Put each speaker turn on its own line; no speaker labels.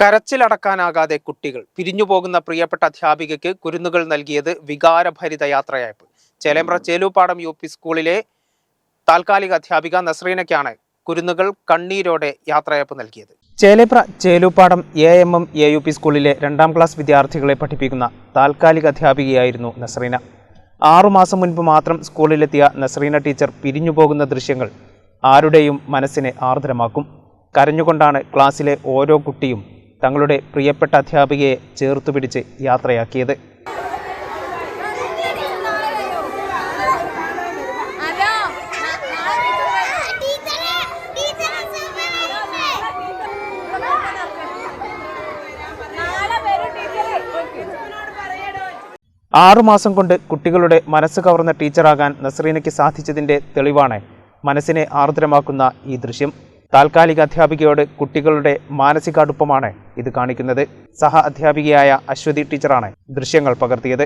കരച്ചിലടക്കാനാകാതെ കുട്ടികൾ. പിരിഞ്ഞു പോകുന്ന പ്രിയപ്പെട്ട അധ്യാപികയ്ക്ക് കുരുന്നുകൾ നൽകിയത് വികാരഭരിത യാത്രയയപ്പ് ചേലേമ്പ്ര ചേലൂപ്പാടം യു പി സ്കൂളിലെ താൽക്കാലിക അധ്യാപിക നസ്രീനയ്ക്കാണ് കുരുന്നുകൾ കണ്ണീരോടെ യാത്രയപ്പ് നൽകിയത്. Chelepra Cheloopadam A M M A U P സ്കൂളിലെ രണ്ടാം ക്ലാസ് വിദ്യാർത്ഥികളെ പഠിപ്പിക്കുന്ന താൽക്കാലിക അധ്യാപികയായിരുന്നു നസ്രീന. ആറുമാസം മുൻപ് മാത്രം സ്കൂളിലെത്തിയ നസ്രീന ടീച്ചർ പിരിഞ്ഞു പോകുന്ന ദൃശ്യങ്ങൾ ആരുടെയും മനസ്സിനെ ആർദ്രമാക്കും. കരഞ്ഞുകൊണ്ടാണ് ക്ലാസ്സിലെ ഓരോ കുട്ടിയും തങ്ങളുടെ പ്രിയപ്പെട്ട അധ്യാപികയെ ചേർത്തുപിടിച്ച് യാത്രയാക്കിയത്. ആറുമാസം കൊണ്ട് കുട്ടികളുടെ മനസ്സ് കവർന്ന ടീച്ചറാകാൻ നസ്രീനയ്ക്ക് സാധിച്ചതിന്റെ തെളിവാണ് മനസ്സിനെ ആർദ്രമാക്കുന്ന ഈ ദൃശ്യം. താൽക്കാലിക അധ്യാപികയോട് കുട്ടികളുടെ മാനസികാടുപ്പമാണ് ഇത് കാണിക്കുന്നത്. സഹ അധ്യാപികയായ അശ്വതി ടീച്ചറാണ് ദൃശ്യങ്ങൾ പകർത്തിയത്.